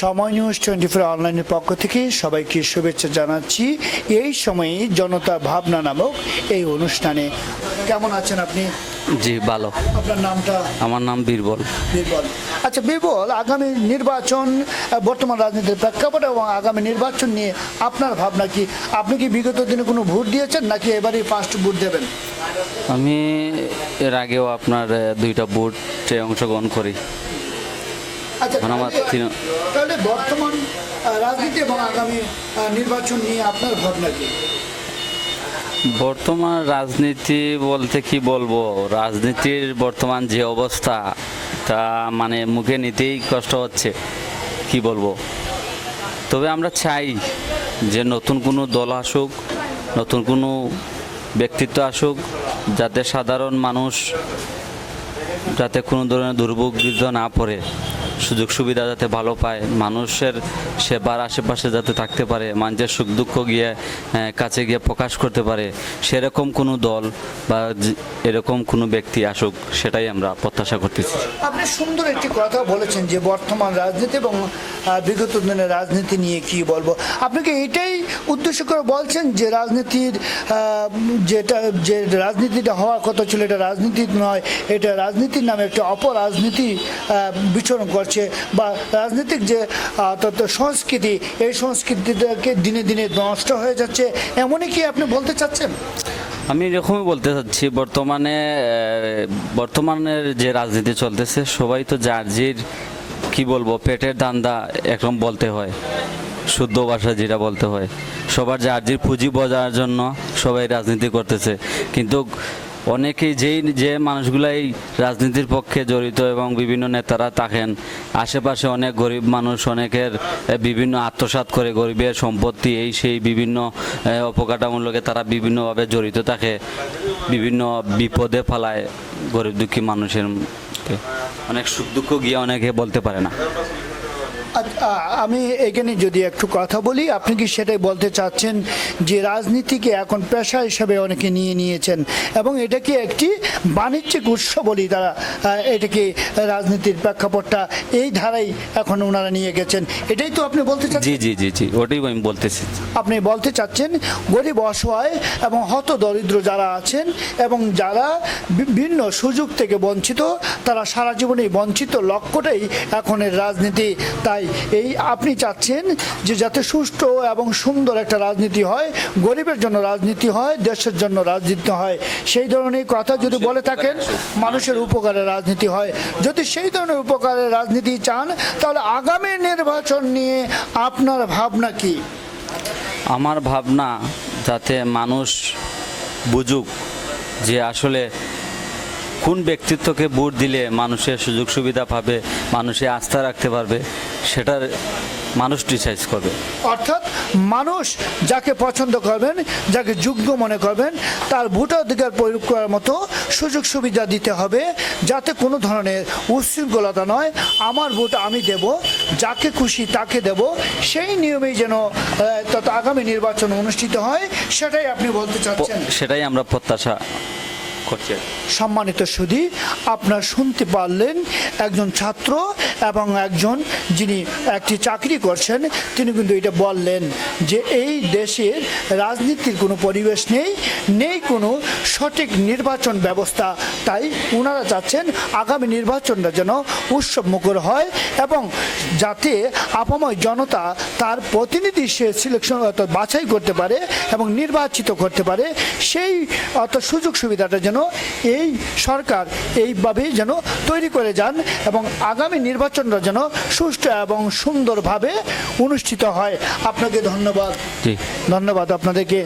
সময় news twenty four অনলাইনের পক্ষ থেকে সবাইকে শুভেচ্ছা জানাচ্ছি। এই সময়ে জনতা ভাবনা নামক এই অনুষ্ঠানে কেমন আছেন আপনি? জি ভালো। আপনার নামটা? আমার নাম বীরবল। বীরবল। আচ্ছা বীরবল আগামী নির্বাচন বর্তমান রাজনীতির প্রেক্ষাপটে এবং আগামী নির্বাচন নিয়ে আপনার ভাবনা কি? আপনি কি বিগত দিনে কোনো ভোট দিয়েছেন নাকি এবারই ফার্স্ট ভোট দেবেন? আমি এর আগেও আপনার দুইটা বুটে অংশগ্রহণ করি। আমার তাহলে- বর্তমান রাজনীতি এবং আগামী নির্বাচন নিয়ে আপনার ভাবনা কি? বর্তমান রাজনীতি বলতে কি বলব? রাজনীতির বর্তমান যে অবস্থা তা মানে মুখে নিতেই কষ্ট হচ্ছে কি বলব? তবে আমরা চাই যে নতুন কোনো দল আসুক নতুন কোনো ব্যক্তিত্ব আসুক যাতে সাধারণ মানুষ যাতে কোনো ধরনের দুর্ভোগিত না পড়ে। সুযোগ সুবিধা যাতে ভালো পায়, মানুষের সেবার আশেপাশে যাতে থাকতে পারে, মানুষের সুখ দুঃখ গিয়ে কাছে গিয়ে প্রকাশ করতে পারে, সেরকম কোনো দল বা এরকম কোনো ব্যক্তি আসুক, সেটাই আমরা প্রত্যাশা করতেছি। আপনি সুন্দর একটি কথা বলেছেন যে বর্তমান রাজনীতি এবং বিগত দিনের রাজনীতি নিয়ে কি বলব? আপনাকে এটাই উদ্দেশ্য করে বলছেন যে রাজনীতির যেটা, যে রাজনীতিটা হওয়ার কথা ছিল এটা রাজনীতি নয়, এটা রাজনীতির নামে একটা অপরাজনীতি বিচরণ করছে বা রাজনৈতিক যে তত সংস্কৃতি, এই সংস্কৃতিটাকে দিনে দিনে নষ্ট হয়ে যাচ্ছে। এমনই কি আপনি বলতে চাচ্ছেন? আমি এরকমই বলতে চাচ্ছি, বর্তমানে বর্তমানের যে রাজনীতি চলতেছে, সবাই তো যার জির কি বলব পেটের দান্দা একরকম বলতে হয় শুদ্ধ ভাষা যেটা বলতে হয় সবার যার জির পুঁজি বজার জন্য সবাই রাজনীতি করতেছে কিন্তু অনেকেই যেই যে মানুষগুলো এই রাজনীতির পক্ষে জড়িত এবং বিভিন্ন নেতারা থাকেন আশেপাশে অনেক গরিব মানুষ অনেকের বিভিন্ন আত্মসাৎ করে গরিবের সম্পত্তি এই সেই বিভিন্ন এ, অপকাঠামোর তারা বিভিন্নভাবে জড়িত থাকে বিভিন্ন বিপদে ফেলায় গরিব দুঃখী মানুষের। অনেক সুখ দুঃখ গিয়ে অনেকে বলতে পারে না। আমি এখানে যদি একটু কথা বলি আপনি কি সেটাই বলতে চাচ্ছেন যে রাজনীতিকে এখন পেশা হিসেবে অনেকে নিয়ে নিয়েছেন এবং এটাকে একটি বাণিজ্যিক উৎস বলি তারা এটাকে রাজনীতির প্রেক্ষাপটটা এই ধারাই এখন ওনারা নিয়ে গেছেন। এটাই তো আপনি বলতে চাচ্ছেন? জি জি জি জি ওটাই আমি বলতেছি আপনি বলতে চাচ্ছেন গরিব অসহায় এবং হত দরিদ্র যারা আছেন এবং যারা বিভিন্ন সুযোগ থেকে বঞ্চিত তারা সারা জীবনেই বঞ্চিত লক্ষ্যটাই এখনের রাজনীতি। তাই এই আপনি চাচ্ছেন যে যাতে সুষ্ঠু এবং সুন্দর একটা রাজনীতি হয় গরিবের জন্য রাজনীতি হয় দেশের জন্য রাজনীতি হয়। সেই ধরনের কথা যদি বলে থাকেন মানুষের উপকারে রাজনীতি হয়। যদি সেই ধরনের উপকারের রাজনীতি চান তাহলে আগামী নির্বাচন নিয়ে আপনার ভাবনা কি? আমার ভাবনা যাতে মানুষ বুঝুক যে আসলে কোন ব্যক্তিত্বকে ভোট দিলে মানুষের সুযোগ সুবিধা পাবে মানুষে আস্থা রাখতে পারবে। সেটার মানুষ ডিসাইড করবে। অর্থাৎ মানুষ যাকে পছন্দ করবেন যাকে যোগ্য মনে করবেন তার ভোটাধিকার প্রয়োগ করার মতো সুযোগ সুবিধা দিতে হবে যাতে কোনো ধরনের উচ্ছৃঙ্খলতা নয়। আমার ভোট আমি দেব যাকে খুশি তাকে দেব। সেই নিয়মেই যেন তত আগামী নির্বাচন অনুষ্ঠিত হয় সেটাই আপনি বলতে চাচ্ছেন? সেটাই আমরা প্রত্যাশা করছি। সম্মানিত সুধী, আপনার শুনতে পারলেন একজন ছাত্র এবং একজন যিনি একটি চাকরি করছেন, তিনি কিন্তু এটা বললেন যে এই দেশের রাজনীতির কোনো পরিবেশ নেই নেই কোনো সঠিক নির্বাচন ব্যবস্থা। তাই ওনারা চাচ্ছেন আগামী নির্বাচনটা যেন উৎসব মুখর হয় এবং যাতে আপাময় জনতা তার প্রতিনিধি সে সিলেকশন অর্থাৎ বাছাই করতে পারে এবং নির্বাচিত করতে পারে, সেই অর্থাৎ সুযোগ সুবিধাটা যেন এই সরকার এইভাবেই যেন তৈরি করে যান এবং আগামী নির্বাচনটা যেন সুষ্ঠু এবং সুন্দরভাবে অনুষ্ঠিত হয়। আপনাকে ধন্যবাদ। ধন্যবাদ আপনাদেরকে।